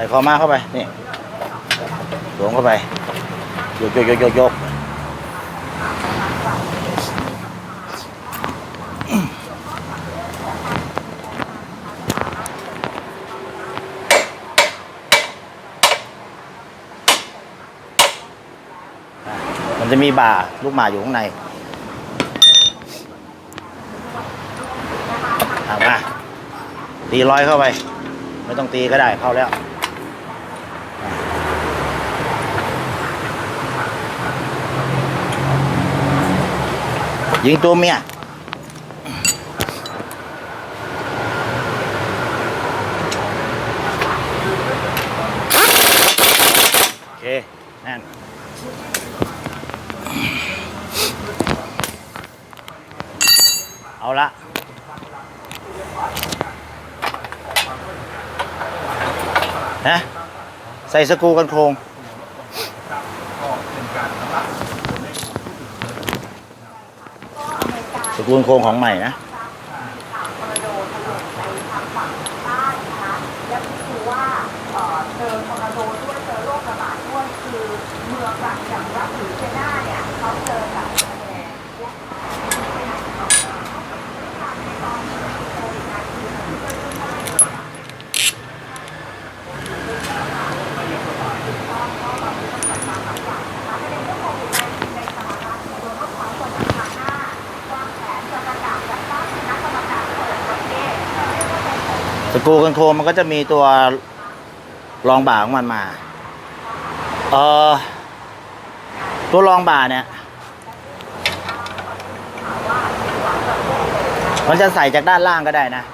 ส่คอมาเข้าไป นี่สวมเข้าไป โยกยกยกยกยกมันจะมีบ่าลูกหมาอยู่ข้างในเอามาตีร้อยเข้าไป ไม่ต้องตีก็ได้เข้าแล้ว ยิงตัวเมียโอเคนั่นเอาละนะใส่สกูกันโครง ปูนโครงของใหม่นะ แล้วคือว่าเอ่อเจอทอร์นาโดด้วยเจอโรคระบาดด้วยคือเมืองแบบอย่างรัสหรือเจน่าเนี่ยเขาเจอกับ สกรูกันโครมันก็จะมีตัวรองบ่าของมันมาเออตัวรองบ่าเนี่ย มันจะใส่จากด้านล่างก็ได้นะ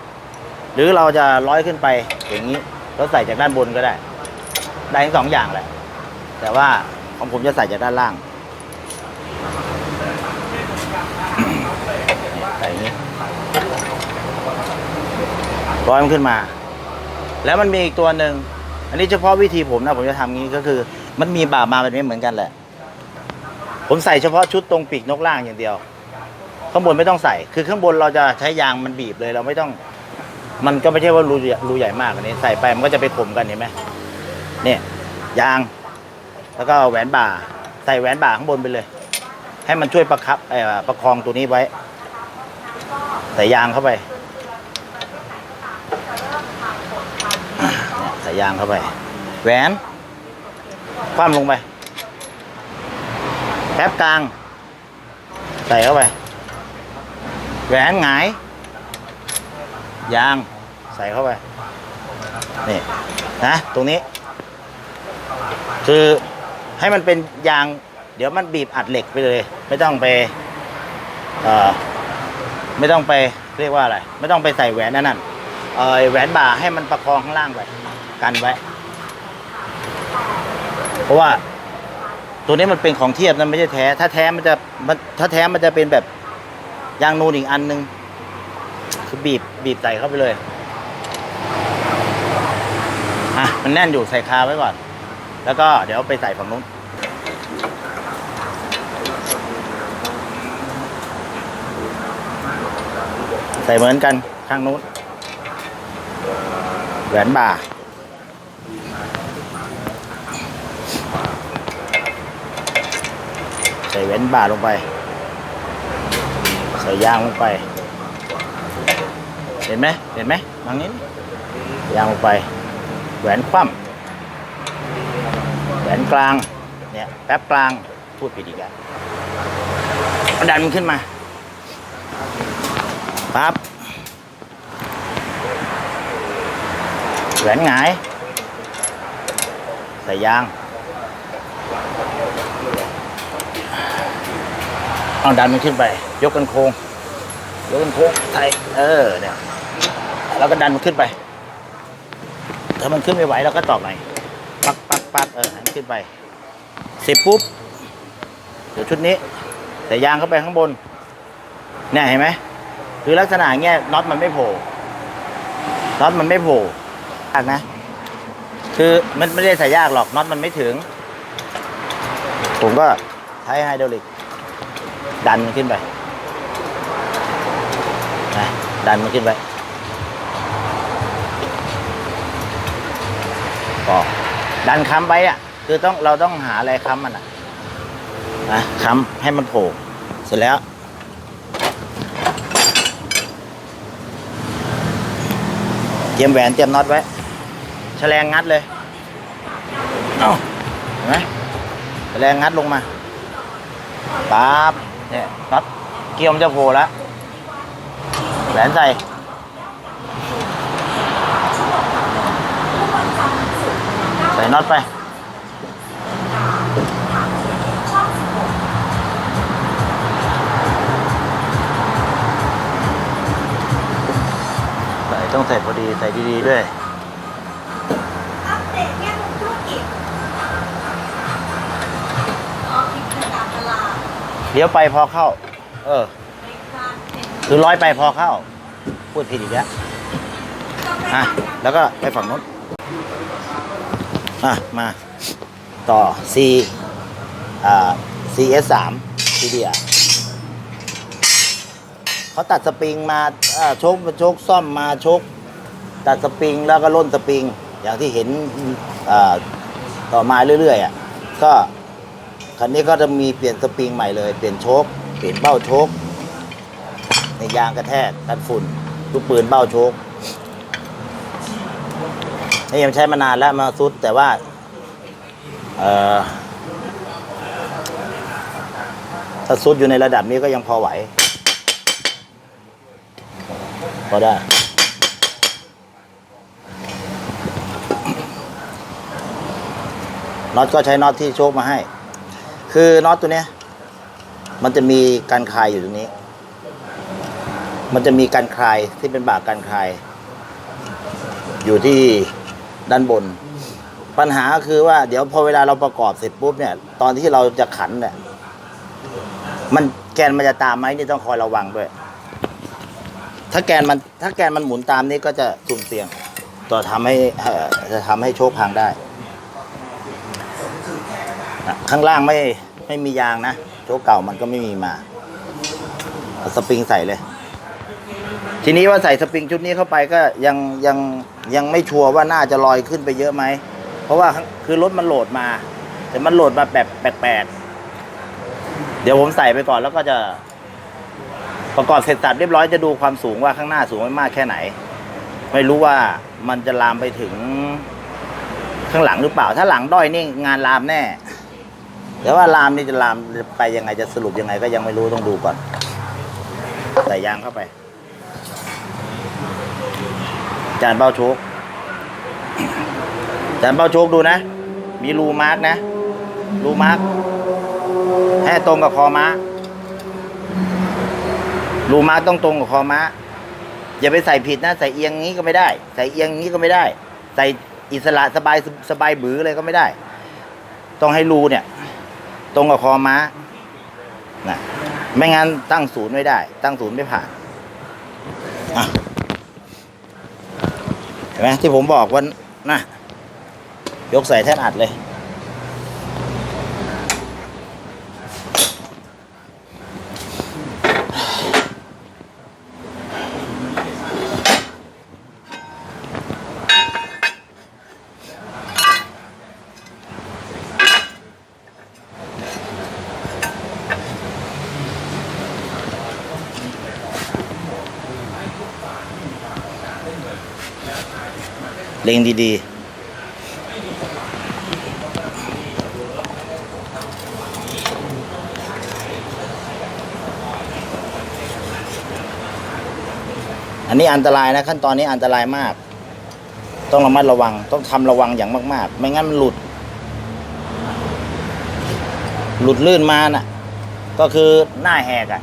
หรือเราจะร้อยขึ้นไปอย่างนี้แล้วใส่จากด้านบนก็ได้ ได้ทั้งสองอย่างแหละ แต่ว่าของผมจะใส่จากด้านล่าง ใส่อย่างนี้ ร้อยมันขึ้นมา แล้วมันมีอีกตัวหนึ่งอันนี้เฉพาะวิธีผมนะผมจะทำงี้ก็คือ มันมีบ่ามาแบบนี้เหมือนกันแหละ ผมใส่เฉพาะชุดตรงปีกนกล่างอย่างเดียว ข้างบนไม่ต้องใส่ คือข้างบนเราจะใช้ยางมันบีบเลยเราไม่ต้อง มันก็ไม่ใช่ว่ารูใหญ่รูใหญ่มากอันนี้ ใส่ไปมันก็จะไปข่มกันเห็นไหมเนี่ยยาง แล้วก็แหวนบ่า ใส่แหวนบ่าข้างบนไปเลย ให้มันช่วยประคับเอ่อประคองตัวนี้ไว้ ใส่ยางเข้าไป เนี่ ยางเข้าไป แหวนคว่ำลงไปแป๊บกลาง ใส่เข้าไป แหวนหงาย ยางใส่เข้าไป นี่นะ ตรงนี้ คือให้มันเป็นยาง เดี๋ยวมันบีบอัดเหล็กไปเลย ไม่ต้องไปไม่ต้องไปเรียกว่าอะไร ไม่ต้องไปใส่แหวนนั่นนั่นแหวนบ่าให้มันประคองข้างล่างไว้ กันไว้ เพราะว่าตัวนี้มันเป็นของเทียบนะไม่ใช่แท้ ถ้าแท้มันจะมันถ้าแท้มันจะเป็นแบบยางนูนอีกอันนึง คือบีบบีบใส่เข้าไปเลย อะ มันแน่นอยู่ใส่คาไว้ก่อน แล้วก็เดี๋ยวไปใส่ฝั่งนู้นใส่เหมือนกันข้างนู้นแหวนบ่า ใส่แหวนบ่าลงไป ใส่ยางลงไป เห็นไหมเห็นไหมทางนี้ ยางลงไป แหวนคว่ำแหวนกลาง เนี่ยแป๊บกลาง พูดผิดอีกอะดันมันขึ้นมาปั๊บแหวนหงาย ใส่ยาง เอาดันมันขึ้นไป ยกกันโค้งยกกันโค้งไทยเออเนี่ยแล้วก็ดันมันขึ้นไป ถ้ามันขึ้นไม่ไหวเราก็ตอกใหม่ปักปักปักเออให้มันขึ้นไปเสร็จปุ๊บเดี๋ยวชุดนี้ใส่ยางเข้าไปข้างบน เนี่ยเห็นไหมคือลักษณะเงี้ยน็อตมันไม่โผล่น็อตมันไม่โผล่ยากนะ คือมันไม่ได้ใส่ยากหรอกน็อตมันไม่ถึง ผมก็ใช้ไฮดรอลิก ดันมันขึ้นไปนะดันมันขึ้นไปก็ดันค้ำไว้อะคือต้องเราต้องหาอะไรค้ำมันอะนะค้ำให้มันโผล่เสร็จแล้วเตรียมแหวนเตรียมน็อตไว้แฉลงงัดเลย เอาเห็นไหมแฉลงงัดลงมาปั๊บ เนี่ยน็อตเกียวมันจะโผล่แล้วแหวนใส่ใส่น็อตไปใส่ต้องใส่พอดี ใส่ดีๆด้วย เลี้ยวไปพอเข้า เออในการเป็นคือร้อยไปพอเข้า พูดผิดอีกแล้วอะแล้วก็ไปฝั่งนู้นอะ มาต่อ C อ่า CS 3ซีเดียเขาตัดสปริงมาอ่าโชคโชคซ่อมมาโชคตัดสปริงแล้วก็ล่นสปริง อย่างที่เห็นอ่าต่อมาเรื่อยๆอะก็ คันนี้ก็จะมีเปลี่ยนสปริงใหม่เลย เปลี่ยนโชคเปลี่ยนเบ้าโชคในยางกระแทกกันฝุ่นลูกปืนเบ้าโชกนี่ยังใช้มานานแล้วมาซุดแต่ว่าเออถ้าซุดอยู่ในระดับนี้ก็ยังพอไหว พอได้ น็อตก็ใช้น็อตที่โชคมาให้ คือน็อตตัวเนี้ย มันจะมีการคลายอยู่ตรงนี้ มันจะมีการคลายที่เป็นบากการคลาย อยู่ที่ด้านบน ปัญหาคือว่า เดี๋ยวพอเวลาเราประกอบเสร็จปุ๊บเนี่ย ตอนที่เราจะขันเนี่ยมันแกนมันจะตามไหมนี่ต้องคอยระวังด้วย ถ้าแกนมันถ้าแกนมันหมุนตามนี้ก็จะสุ่มเสี่ยง ต่อทำให้จะทำให้โชคพังได้ ข้างล่างไม่ไม่มียางนะโชคเก่ามันก็ไม่มีมาเอาสปริงใส่เลย ทีนี้ว่าใส่สปริงชุดนี้เข้าไปก็ยังยังยังไม่ชัวร์ว่าน่าจะลอยขึ้นไปเยอะไหม เพราะว่าคือรถมันโหลดมา แต่มันโหลดมาแบบแปลกๆเดี๋ยวผมใส่ไปก่อนแล้วก็จะ ประกอบเสร็จสับเรียบร้อยจะดูความสูงว่าข้างหน้าสูงไม่มากแค่ไหน ไม่รู้ว่ามันจะลามไปถึงข้างหลังหรือเปล่า ถ้าหลังด้อยนี่งานลามแน่ แต่ว่าลามนี่จะลามไปยังไงจะสรุปยังไงก็ยังไม่รู้ต้องดูก่อนใส่ยางเข้าไป จานเบ้าโชกจานเบ้าโชกดูนะ มีรูมาร์กนะรูมาร์กให้ตรงกับคอม้ารูมาร์กต้องตรงกับคอม้าอย่าไปใส่ผิดนะ ใส่เอียงงี้ก็ไม่ได้ ใส่เอียงงี้ก็ไม่ได้ ใส่อิสระสบายสบายบือเลยก็ไม่ได้ ต้องให้รูเนี่ย ตรงกับคอม้านะไม่งั้นตั้งศูนย์ไม่ได้ ตั้งศูนย์ไม่ผ่านเห็นไหมที่ผมบอกว่านะยกใส่แท่นอัดเลย เล็งดีๆอันนี้อันตรายนะขั้นตอนนี้อันตรายมาก ต้องระมัดระวัง ต้องทำระวังอย่างมาก ๆ ไม่งั้นมันหลุด หลุดลื่นมาน่ะ ก็คือหน้าแหกอะ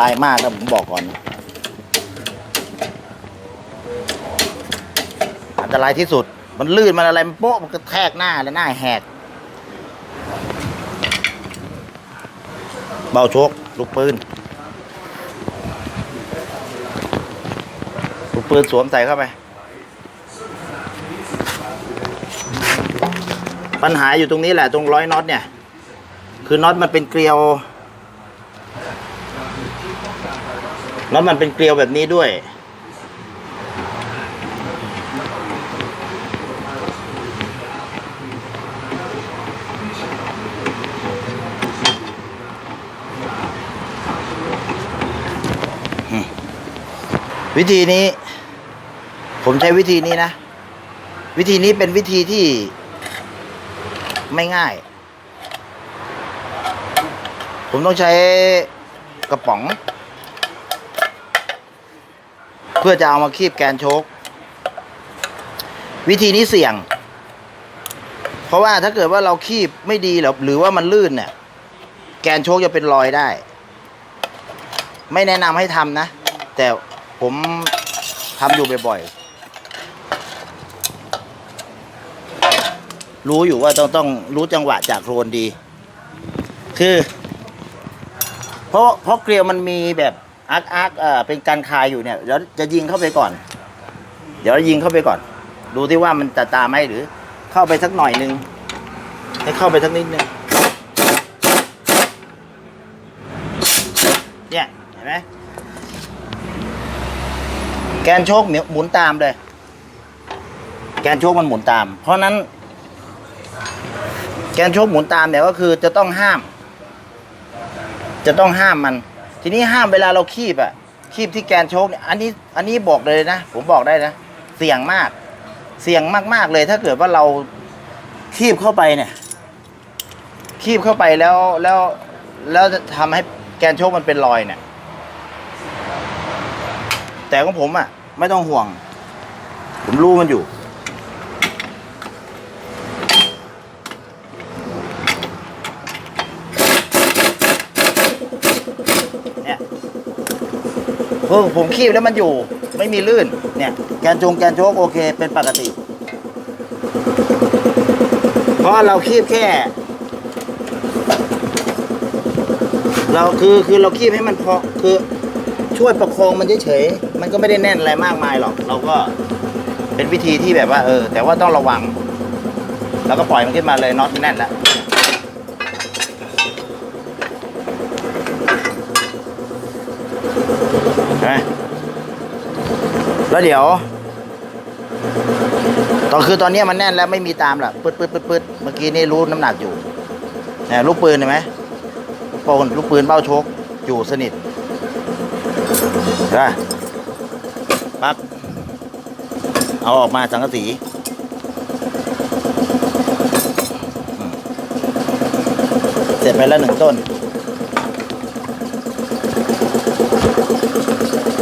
รายมากนะผมบอกก่อน อันตรายที่สุด มันลื่นมันอะไรมันโป๊ะมันกระแทกหน้าแล้วหน้าแหก เบาชกลูกปืน ลูกปืนสวมใส่เข้าไป ปัญหาอยู่ตรงนี้แหละตรงร้อยน็อตเนี่ย คือน็อตมันเป็นเกลียว น็อตมันเป็นเกลียวแบบนี้ด้วย วิธีนี้ ผมใช้วิธีนี้นะ วิธีนี้เป็นวิธีที่ไม่ง่าย ผมต้องใช้กระป๋อง เพื่อจะเอามาคีบแกนโชกวิธีนี้เสี่ยง เพราะว่าถ้าเกิดว่าเราคีบไม่ดีหรือหรือว่ามันลื่นเนี่ย แกนโชกจะเป็นรอยได้ ไม่แนะนำให้ทำนะ แต่ผมทำอยู่บ่อยๆ รู้อยู่ว่าต้องต้องรู้จังหวะจากโครนดี คือ เพราะเพราะเกลียวมันมีแบบ อาร์คอาร์คเอ่อเป็นการคายอยู่เนี่ยเดี๋ยวจะยิงเข้าไปก่อน เดี๋ยวยิงเข้าไปก่อน ดูที่ว่ามันจะตาไหมหรือ เข้าไปสักหน่อยนึงให้เข้าไปสักนิดนึงเนี่ยเห็นไหมแกนโชคหมุนตามเลย แกนโชคมันหมุนตาม เพราะนั้น แกนโชคหมุนตามเนี่ยก็คือจะต้องห้าม จะต้องห้ามมัน ทีนี้ห้ามเวลาเราคีบอะคีบที่แกนโชคเนี่ยอันนี้อันนี้บอกเลยนะ ผมบอกได้นะ เสี่ยงมาก เสี่ยงมากๆเลย ถ้าเกิดว่าเราคีบเข้าไปเนี่ย คีบเข้าไปแล้วแล้วแล้วจะทำให้แกนโชคมันเป็นรอยเนี่ย แต่ของผมอะไม่ต้องห่วง ผมรู้มันอยู่ เออผมคีบแล้วมันอยู่ ไม่มีลื่น เนี่ย แกนจงแกนโชกโอเค เป็นปกติ เพราะเราคีบแค่ เราคือคือเราคีบให้มันพอคือช่วยประคองมันเฉยๆมันก็ไม่ได้แน่นอะไรมากมายหรอก เราก็เป็นวิธีที่แบบว่า เออ แต่ว่าต้องระวัง แล้วก็ปล่อยมันขึ้นมาเลยน็อตแน่นแล้วเห็ นไหมแล้วเดี๋ยวตอนคือตอนนี้มันแน่นแล้วไม่มีตามละปืดปืดปืดปืดเมื่อกี้นี่รู้น้ำหนักอยู่เนี่ยลูกปืนเห็นไหมลูกปืนลูกปืนเบ้าชกอยู่สนิทได้ปั๊บเอาออกมาสังกะสีเสร็จไปแล้วหนึ่งต้น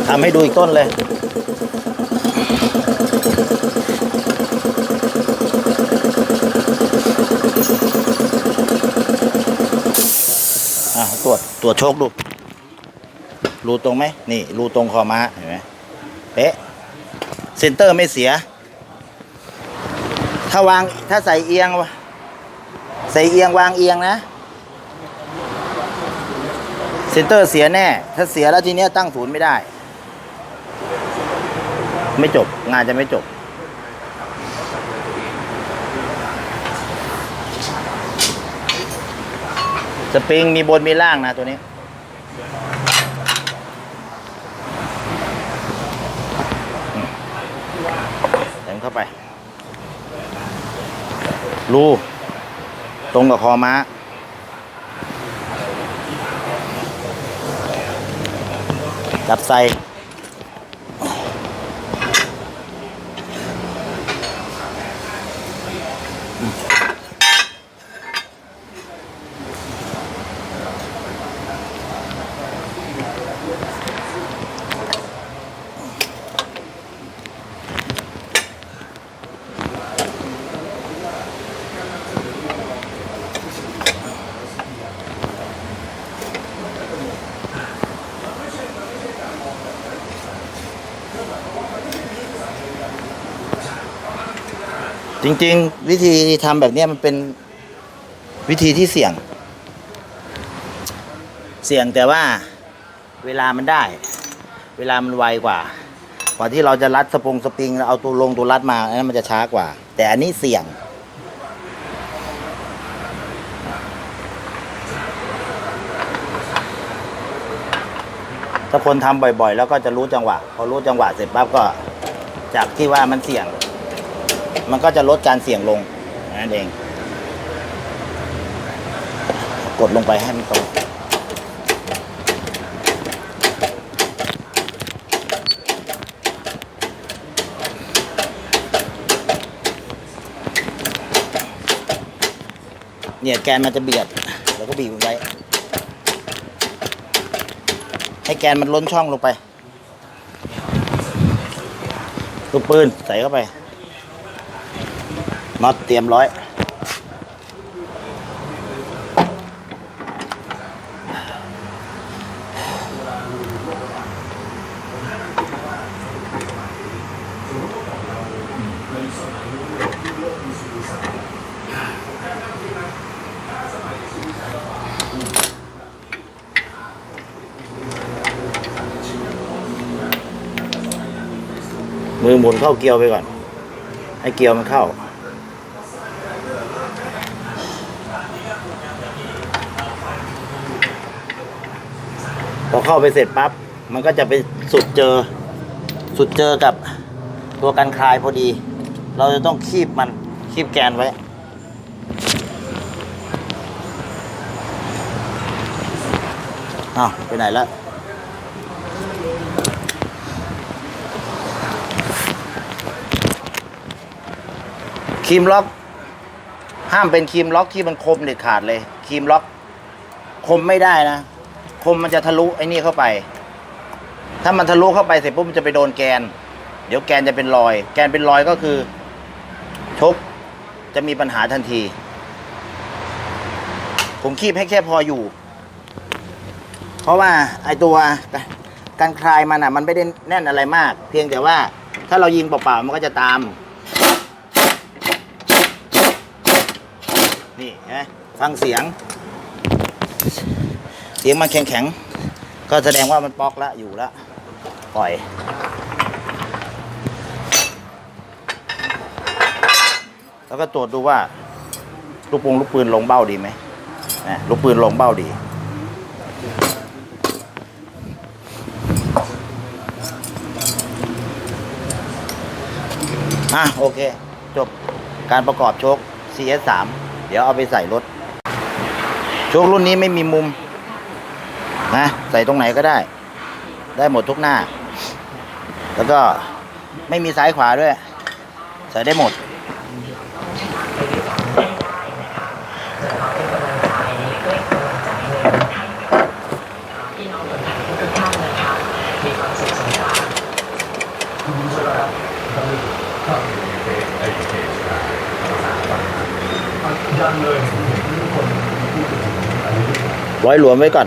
ทำให้ดูอีกต้นเลย อะตรวจตรวจโชคดู รูตรงไหม นี่ รูตรงคอม้าเห็นไหมเป๊ะเซนเตอร์ไม่เสีย ถ้าวางถ้าใส่เอียงวะใส่เอียงวางเอียงนะเซนเตอร์เสียแน่ ถ้าเสียแล้วทีเนี้ยตั้งศูนย์ไม่ได้ ไม่จบ งานจะไม่จบ สปริงมีบนมีล่างนะตัวนี้ เต็มเข้าไป รูตรงกับคอม้าจับใส่ จริง ๆ วิธีทำแบบเนี้ยมันเป็นวิธีที่เสี่ยง เสี่ยงแต่ว่าเวลามันได้ เวลามันไวกว่า กว่าที่เราจะรัดสปงสปริงแล้วเอาตัวลงตัวรัดมาอันนั้นมันจะช้ากว่า แต่อันนี้เสี่ยง ถ้าคนทำบ่อยๆ แล้วก็จะรู้จังหวะ พอรู้จังหวะเสร็จปั๊บก็จากที่ว่ามันเสี่ยง มันก็จะลดการเสี่ยงลงนั่นเอง กดลงไปให้มันตรงเนี่ยแกนมันจะเบียดแล้วก็บีบมันไว้ ให้แกนมันล้นช่องลงไปลูกปืนใส่เข้าไป น็อตเตรียมร้อย มือหมุนเข้าเกียวไปก่อน ให้เกียวมันเข้า พอเข้าไปเสร็จปั๊บมันก็จะไปสุดเจอ สุดเจอกับตัวกันคลายพอดี เราจะต้องคีบมันคีบแกนไว้ อ้าวไปไหนแล้วครีมล็อก ห้ามเป็นครีมล็อกที่มันคมเด็ดขาดเลยครีมล็อก คมไม่ได้นะ มมันจะทะลุไอ้นี่เข้าไป ถ้ามันทะลุเข้าไปเสร็จปุ๊บมันจะไปโดนแกน เดี๋ยวแกนจะเป็นรอย แกนเป็นรอยก็คือชกจะมีปัญหาทันที ผมคีบให้แค่พออยู่ เพราะว่าไอตัวการคลายมันอะ มันไม่ได้แน่นอะไรมาก เพียงแต่ว่าถ้าเรายิงเปล่าๆมันก็จะตาม นี่นไหมฟังเสียง เสียงมันแข็งๆก็แสดงว่ามันปอกแล้วอยู่แล้วปล่อย แล้วก็ตรวจดูว่า ลูกปงลูกปืนลงเบ้าดีไหมนะลูกปืนลงเบ้าดี อะ โอเค จบการประกอบโชค CS3 เดี๋ยวเอาไปใส่รถ โชครุ่นนี้ไม่มีมุม นะใส่ตรงไหนก็ได้ ได้หมดทุกหน้า แล้วก็ไม่มีซ้ายขวาด้วย ใส่ได้หมด ร้อยหลวมไว้ก่อน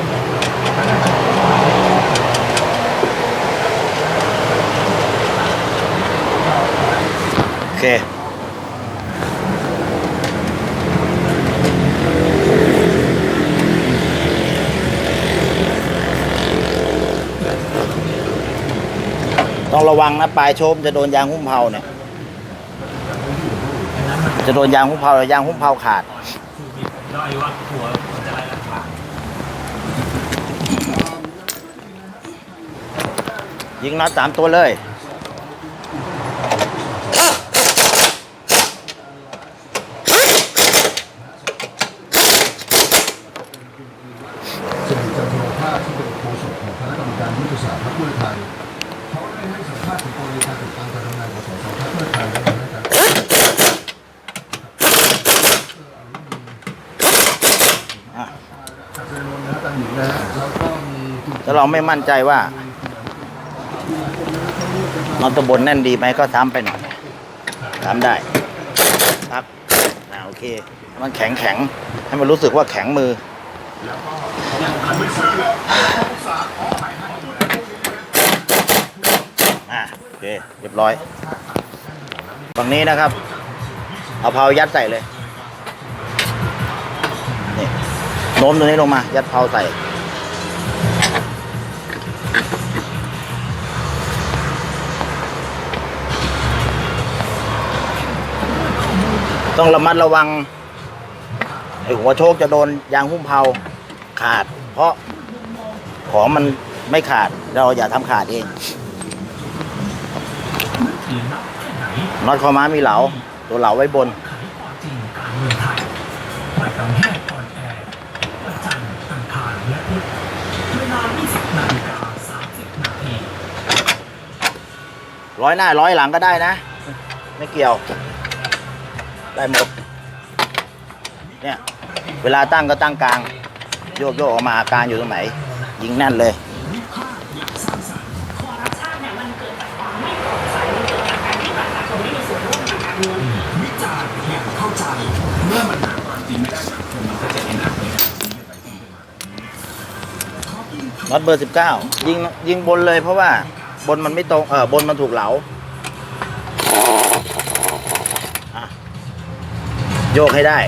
ค ต้องระวังนะ ปลายโชมจะโดนยางหุ้มเผาเนี่ย จะโดนยางหุ้มเผาแล้วยางหุ้มเผาขาดยิงน็อตสามตัวเลย สิริจันทรภาพ ที่เป็นโฆษกของคณะกรรมการยุทธศาสตร์พรรคเพื่อไทยเขาได้ให้สัมภาษณ์ถึงกรณีการติดตามการทำงานของสสพรรคเพื่อไทยและนะครับอะจากเรนนท์นะแต่กันอยู่นะฮะแล้วก็มีคุณถ้าเราไม่มั่นใจว่าน็อตตัวบนแน่นดีไหมก็ซ้ำไปหน่อยซ้ำได้ครับอ่าโอเคให้มันแข็งแข็งๆให้มันรู้สึกว่าแข็งมืออ่าโอเค เรี ยบร้อย ฝั่งนี้นะครับ เอาเพายัดใส่เลยนี่โน้มตัวนี้ลงมา ยัดเพาใส่ ต้องระมัดระวังไอ้หัวโชคจะโดนยางหุ้มเพาขาด เพราะของมันไม่ขาดเราอย่าทำขาดเอง น็อตคอม้ามีเหลา ตัวเหลาไว้บนจริงการเมืองไทยไม่ต้องแค่ก่อนแอร์วันจันทร์อังคารและพุธเวลา20นาฬิกา30นาทีร้อยหน้าร้อยหลังก็ได้นะ ไม่เกี่ยว ได้หมด เนี่ย เวลาตั้งก็ตั้งกลาง โยกโยกออกมากลางอยู่ตรงไหน ยิงแน่นเลย วิจารณ์อย่างเข้าใจ เมื่อมันหาความจริงไม่ได้สังคมมันก็จะเอ็นอัพไปน็อตเบอร์สิบเก้ายิงยิงบนเลยเพราะว่าบนมันไม่ตรงเออบนมันถูกเหลาโยกให้ได้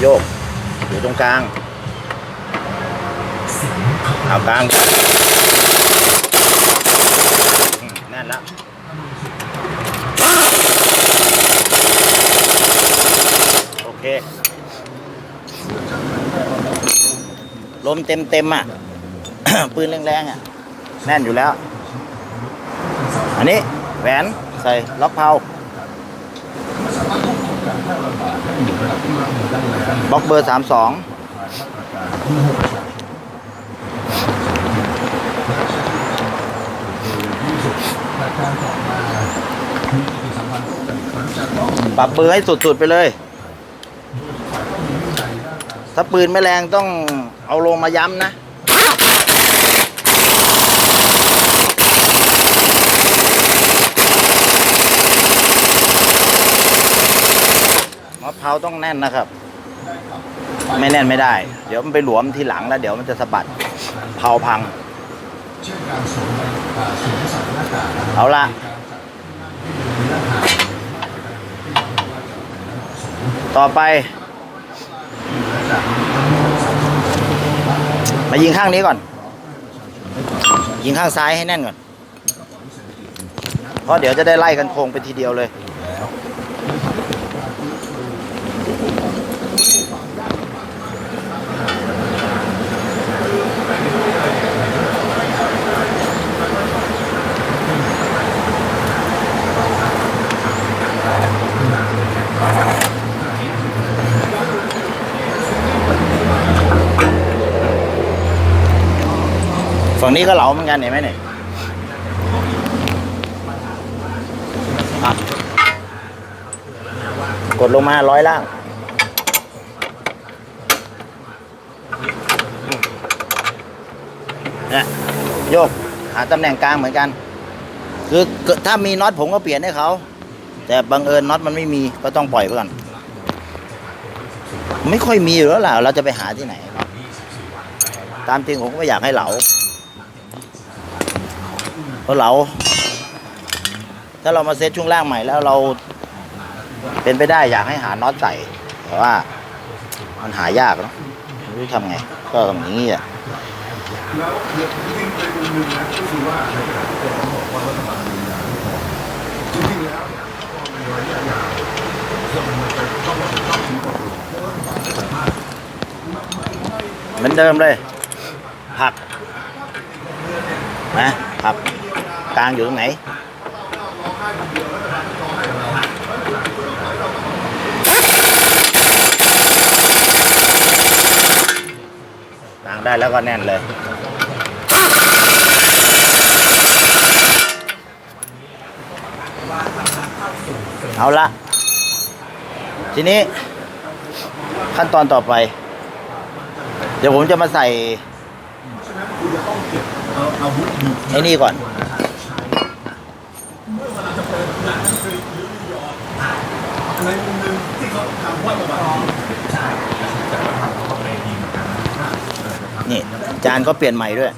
โยก อยู่ตรงกลางเอากลางแน่นแล้วโอ เค ลมเต็มเต็มอะ ปืนแรงๆอะ แน่นอยู่แล้ว อันนี้แหวนใส่ล็อกเพาบล็อกเบอร์สามสองปรับเบอร์ให้สุดๆไปเลย ถ้าปืนไม่แรงต้องเอาลงมาย้ำนะ มะพร้าวต้องแน่นนะครับ ไม่แน่นไม่ได้ เดี๋ยวมันไปหลวมทีหลังแล้ว เดี๋ยวมันจะสะบัดเผาพังเช่นการสวมอ่าสวมใส่หน้ากากนะครับเอาละต่อไป มายิงข้างนี้ก่อน ยิงข้างซ้ายให้แน่นก่อน เพราะเดี๋ยวจะได้ไล่กันโคงไปทีเดียวเลย ฝั่งนี้ก็เหลาเหมือนกันเห็นไหมเนี่ยกดลงมาร้อยล่างเนี่ยโยก หาตำแหน่งกลางเหมือนกัน คือถ้ามีน็อตผมก็เปลี่ยนให้เขา แต่บังเอิญน็อตมันไม่มีก็ต้องปล่อยไปก่อน ไม่ค่อยมีอยู่แล้วล่ะเราจะไปหาที่ไหน ตามจริงผมก็ไม่อยากให้เหลา เพราะเรา ถ้าเรามาเซตช่วงล่างใหม่แล้วเราเป็นไปได้อยากให้หาน็อตใส่ แต่ว่า มันหายากเนาะไม่รู้ทำไง ก็อย่างนี้อะแล้วยิ่งไปมุมนึงนะก็คือว่าในขณะที่เขาบอกว่ารัฐบาลมีนาจริงๆแล้วเนี่ยก็ในระยะยาวจะมันจะต้องมาถึงต้องถึงกว่าเพราะเหมือนเดิมเลยผักนะผัก กลางอยู่ตรงไหนกลางได้แล้วก็แน่นเลยเอาละทีนี้ขั้นตอนต่อไป เดี๋ยวผมจะมาใส่ไอ้นี่ก่อน นี่จานก็เปลี่ยนใหม่ด้วย